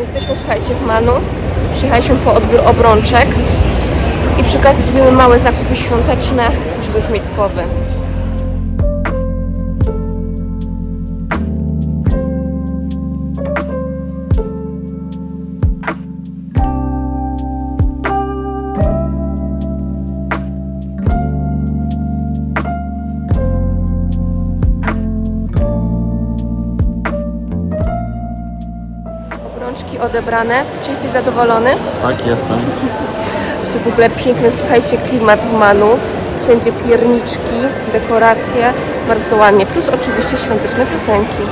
Jesteśmy, słuchajcie, w Manu. Przyjechaliśmy po odbiór obrączek i przy okazji zrobimy małe zakupy świąteczne, żeby już mieć z. odebrane. Czy jesteś zadowolony? Tak, jestem. To w ogóle piękny, słuchajcie, klimat w Manu. Wszędzie pierniczki, dekoracje, bardzo ładnie. Plus oczywiście świąteczne piosenki.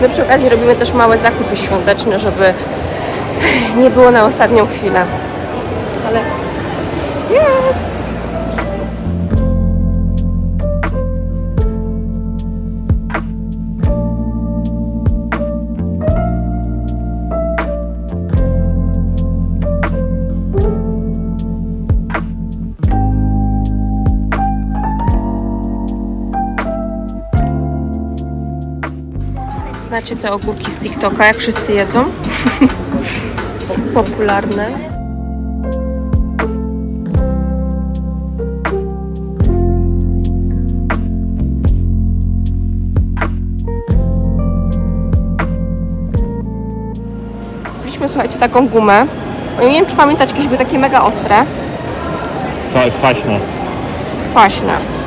My przy okazji robimy też małe zakupy świąteczne, żeby nie było na ostatnią chwilę. Ale jest! Znacie te ogórki z TikToka, jak wszyscy jedzą? Popularne. Słuchajcie, taką gumę. Nie wiem, czy pamiętacie, jakieś były takie mega ostre, Kwa- Kwaśne. kwaśne.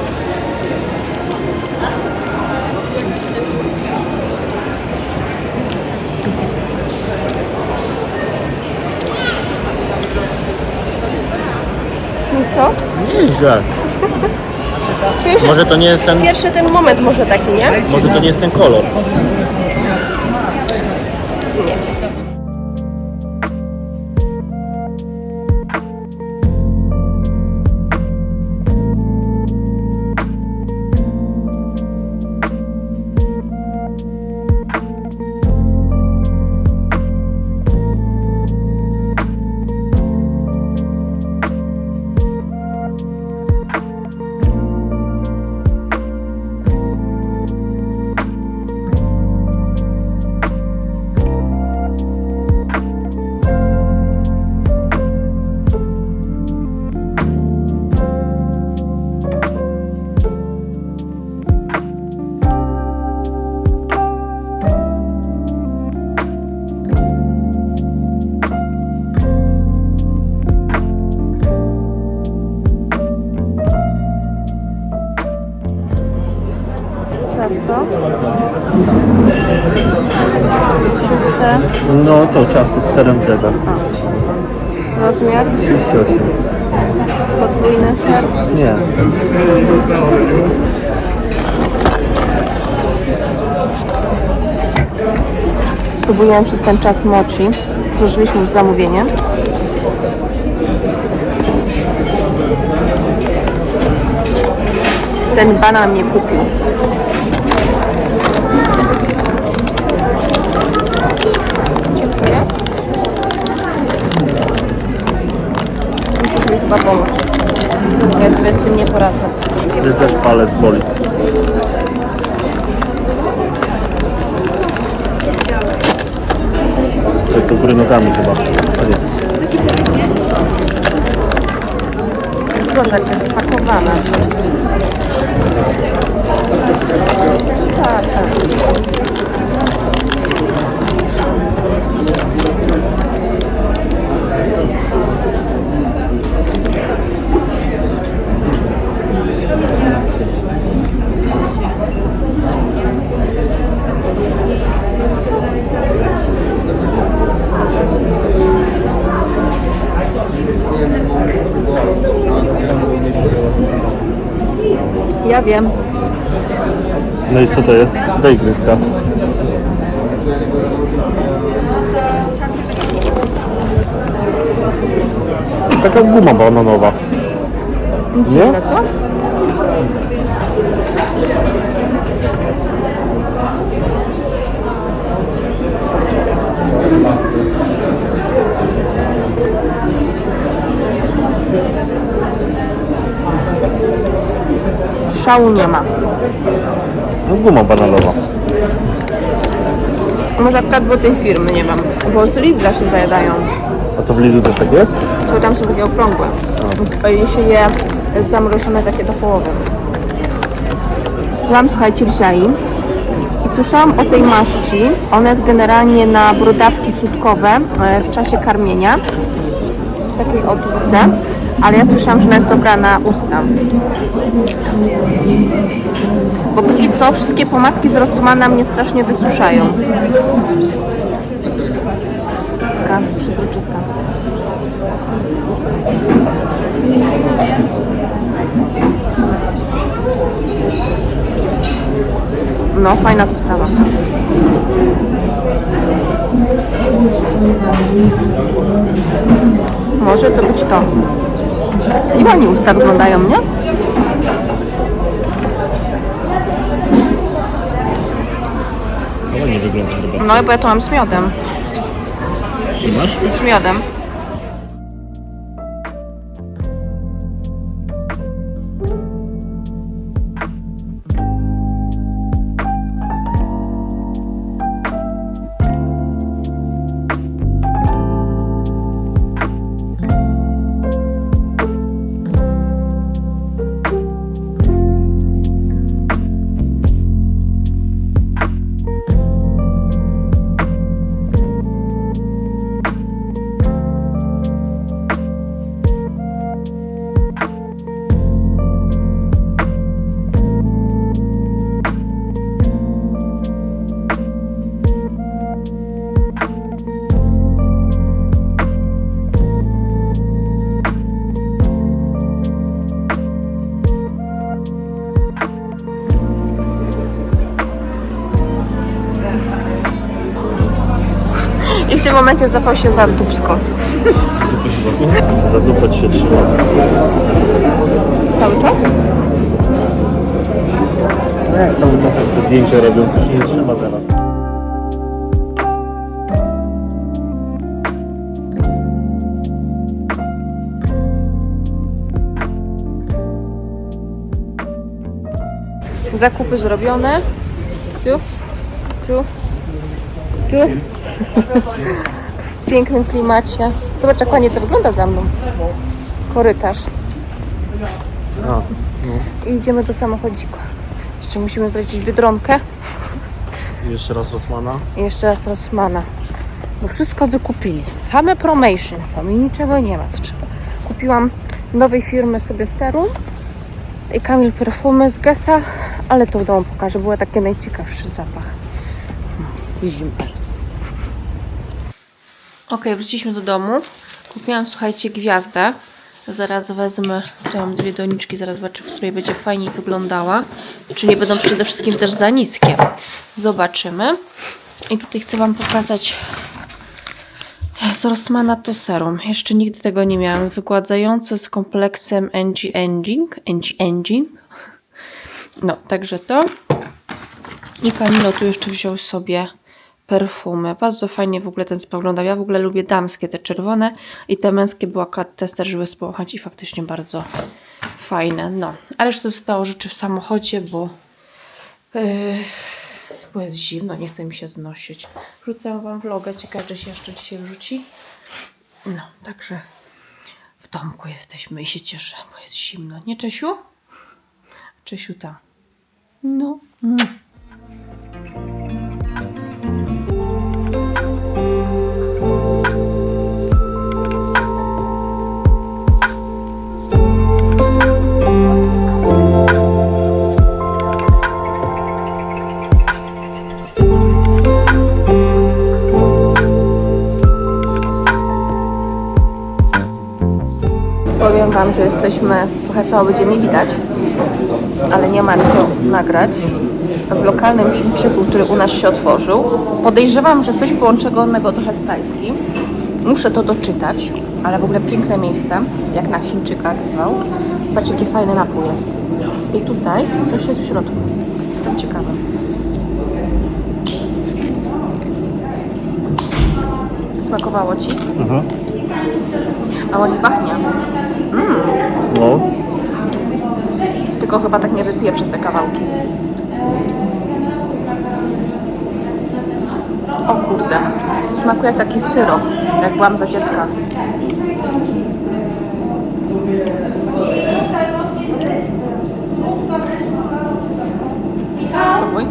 Co? Nieźle. Pierwszy, Może to nie jest ten, pierwszy ten moment może taki, nie? może to nie jest ten kolor. Ciasto. Szóste. No to ciasto z serem brzega. Rozmiar. 38. Podwójny ser. Nie. Spróbujemy przez ten czas mochi. Złożyliśmy już zamówienie. Ten banan mnie kupił. Musisz mi chyba pomóc. Ja sobie z tym nie poradzę. Mnie też palec boli. To jest do góry nogami chyba. A nie. Jak to jest spakowane. Ja wiem. No i co to jest? Daj gryzka. Taka guma bananowa. Nie? Szału nie ma. No guma bananowa. Może akurat do tej firmy nie mam, bo z Lidla się zajadają. A to w Lidlu też tak jest? To tam są takie okrągłe. Więc je się je zamrożone takie do połowy. Byłam, słuchajcie, w Ziai i słyszałam o tej maści. Ona jest generalnie na brodawki sutkowe e, w czasie karmienia. W takiej otórce. Ale ja słyszałam, że ona jest dobra na usta. Bo póki co wszystkie pomadki z Rossmana mnie strasznie wysuszają. Taka przezroczysta. No, fajna postawa. Może to być to. I ładnie usta wyglądają, nie? Ale nie wygląda chyba. No, bo ja to mam z miodem. Trzymasz? Z miodem. Tym momencie zapał się za dubsko. Zadupać się trzyma. Cały czas? No jak cały czas jak sobie zdjęcia robią, to się nie trzyma teraz. Zakupy zrobione. Tu, tu, tu. W pięknym klimacie. Zobacz, jak ładnie to wygląda za mną. Korytarz. A, I idziemy do samochodziku. Jeszcze musimy zlecić Biedronkę i jeszcze raz Rosmana. i jeszcze raz Rossmana. Bo wszystko wykupili. Same promotion są i niczego nie ma. Co trzeba. Kupiłam nowej firmy sobie serum i Kamil perfumy z Gessa, ale to w domu pokażę. Był taki najciekawszy zapach. I zimny. Ok, wróciliśmy do domu. Kupiłam, słuchajcie, gwiazdę. Zaraz wezmę, tu mam dwie doniczki, zaraz zobaczę, w której będzie fajniej wyglądała. Czy nie będą przede wszystkim też za niskie. Zobaczymy. I tutaj chcę Wam pokazać z Rossmana to serum. Jeszcze nigdy tego nie miałam. Wygładzające z kompleksem anti-aging. Anti-aging. No, także to. I Kamilo tu jeszcze wziął sobie perfumy. Bardzo fajnie w ogóle ten spa wygląda. Ja w ogóle lubię damskie, te czerwone i te męskie była akurat te zdarzyły społachać i faktycznie bardzo fajne. No, ale jeszcze zostało rzeczy w samochodzie, bo yy, bo jest zimno, nie chce mi się znosić. Wrzucam Wam vlogę, ciekawe, czy się jeszcze dzisiaj wrzuci. No, także w domku jesteśmy i się cieszę, bo jest zimno. Nie, Czesiu? Czesiu ta. No. Mm. Powiem Wam, że jesteśmy, trochę słabo będzie mi widać, ale nie ma kto nagrać. W lokalnym Chińczyku, który u nas się otworzył. Podejrzewam, że coś połączonego trochę z tajskim. Muszę to doczytać, ale w ogóle piękne miejsce, jak na Chińczyka zwał. Patrzcie, jaki fajny napój jest. I tutaj coś jest w środku. Jestem ciekawa. Smakowało Ci? Aha. A ładnie pachnie. No. Tylko chyba tak nie wypiję przez te kawałki. O kurde, smakuje jak taki syrop, jak byłam za dziecka. Spróbuj.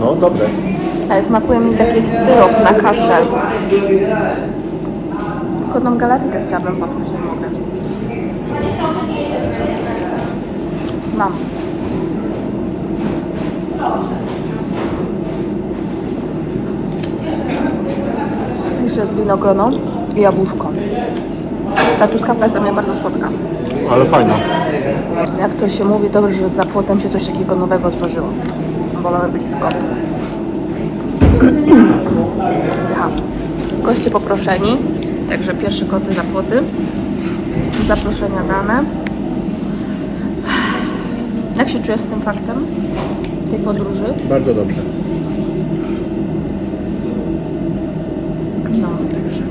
No, dobre. Ale smakuje mi taki syrop na kaszę. Tylko tą galaretkę chciałabym poprosić, mogę. Mam. Jeszcze jest winogrono i jabłuszko. Ta truskawka jest dla mnie bardzo słodka. Ale fajna. Jak to się mówi, dobrze, że za płotem się coś takiego nowego otworzyło. Bo mamy blisko. Aha. Goście poproszeni. Także pierwsze koty za płoty. Zaproszenia dane. Jak się czujesz z tym faktem? Tej podróży? Bardzo dobrze. No, także